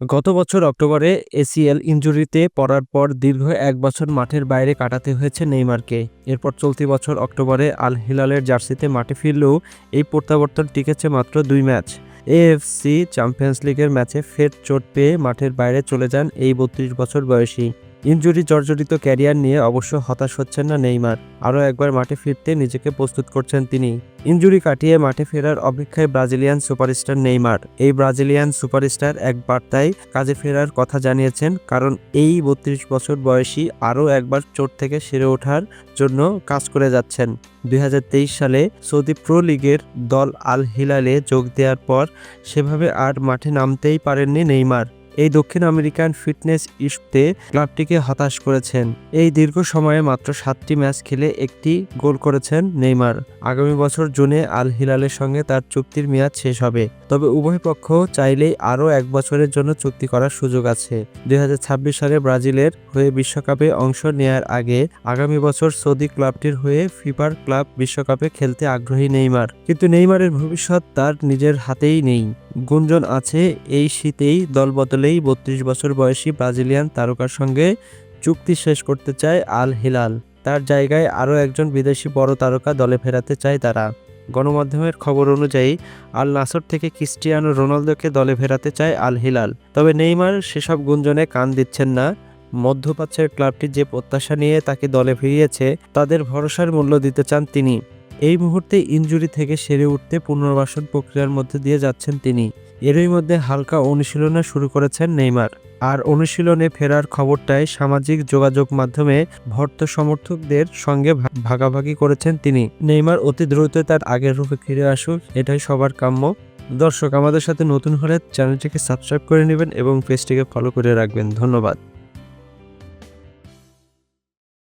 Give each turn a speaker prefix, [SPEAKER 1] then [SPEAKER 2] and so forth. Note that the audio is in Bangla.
[SPEAKER 1] গত বছর অক্টোবরে এসিএল ইঞ্জুরিতে পড়ার পর দীর্ঘ এক বছর মাঠের বাইরে কাটাতে হয়েছে নেইমারকে। এরপর চলতি বছর অক্টোবরে আল হিলালের জার্সিতে মাঠে ফিরলেও এই প্রত্যাবর্তন টিকেছে মাত্র দুই ম্যাচ। এএফসি চ্যাম্পিয়ন্স লিগের ম্যাচে ফের চোট পেয়ে মাঠের বাইরে চলে যান এই বত্রিশ বছর বয়সী। ইনজুরি, জর্জরিত ক্যারিয়ার নিয়ে অবশ্য হতাশ হচ্ছেন না নেইমার। আরও একবার মাঠে ফিরতে নিজেকে প্রস্তুত করছেন তিনি। ইনজুরি কাটিয়ে মাঠে ফেরার অপেক্ষায় ব্রাজিলিয়ান সুপারস্টার নেইমার। এই ব্রাজিলিয়ান সুপারস্টার এক বার্তায় কাজে ফেরার কথা জানিয়েছেন, কারণ এই বত্রিশ বছর বয়সী আরও একবার চোট থেকে সেরে ওঠার জন্য কাজ করে যাচ্ছেন। দুই হাজার তেইশ সালে সৌদি প্রো লিগের দল আল হিলালে যোগ দেওয়ার পর সেভাবে আর মাঠে নামতেই পারেননি নেইমার। এই দক্ষিণ আমেরিকান ফিটনেস ইস্যুতে ক্লাবটিকে হতাশ করেছেন। এই দীর্ঘ সময়ে মাত্র সাতটি ম্যাচ খেলে একটি গোল করেছেন নেইমার। আগামী বছর জুনে আল হিলালের সঙ্গে তার চুক্তির মেয়াদ শেষ হবে। তবে উভয় পক্ষ চাইলেই আরও এক বছরের জন্য চুক্তি করার সুযোগ আছে। দুই হাজার ছাব্বিশ সালে ব্রাজিলের হয়ে বিশ্বকাপে অংশ নেয়ার আগে আগামী বছর সৌদি ক্লাবটির হয়ে ফিফার ক্লাব বিশ্বকাপে খেলতে আগ্রহী নেইমার। কিন্তু নেইমারের ভবিষ্যৎ তার নিজের হাতেই নেই। গুঞ্জন আছে, এই শীতেই দল বদলেই বত্রিশ বছর বয়সী ব্রাজিলিয়ান তারকার সঙ্গে চুক্তি শেষ করতে চায় আল হিলাল তার জায়গায় আরও একজন বিদেশি বড় তারকা দলে ফেরাতে চায় তারা। গণমাধ্যমের খবর অনুযায়ী, আল নাসর থেকে ক্রিস্টিয়ানো রোনালদোকে দলে ফেরাতে চায় আল হিলাল। তবে নেইমার সেসব গুঞ্জনে কান দিচ্ছেন না। মধ্যপ্রাচ্যের ক্লাবটি যে প্রত্যাশা নিয়ে তাকে দলে ফিরিয়েছে, তাদের ভরসার মূল্য দিতে চান তিনি। এই মুহূর্তে ইনজুরি থেকে সেরে উঠতে পুনর্বাসন প্রক্রিয়ার মধ্যে দিয়ে যাচ্ছেন তিনি। এরই মধ্যে হালকা অনুশীলনে শুরু করেছেন নেইমার। আর অনুশীলনে ফেরার খবরটাই সামাজিক যোগাযোগ মাধ্যমে ভর্ত সমর্থকদের সঙ্গে ভাগাভাগি করেছেন তিনি। নেইমার অতি দ্রুত তার আগের রূপে ফিরে আসুক, এটাই সবার কাম্য। দর্শক, আমাদের সাথে নতুন হলে চ্যানেলটিকে সাবস্ক্রাইব করে নেবেন এবং পেজটিকে ফলো করে রাখবেন। ধন্যবাদ।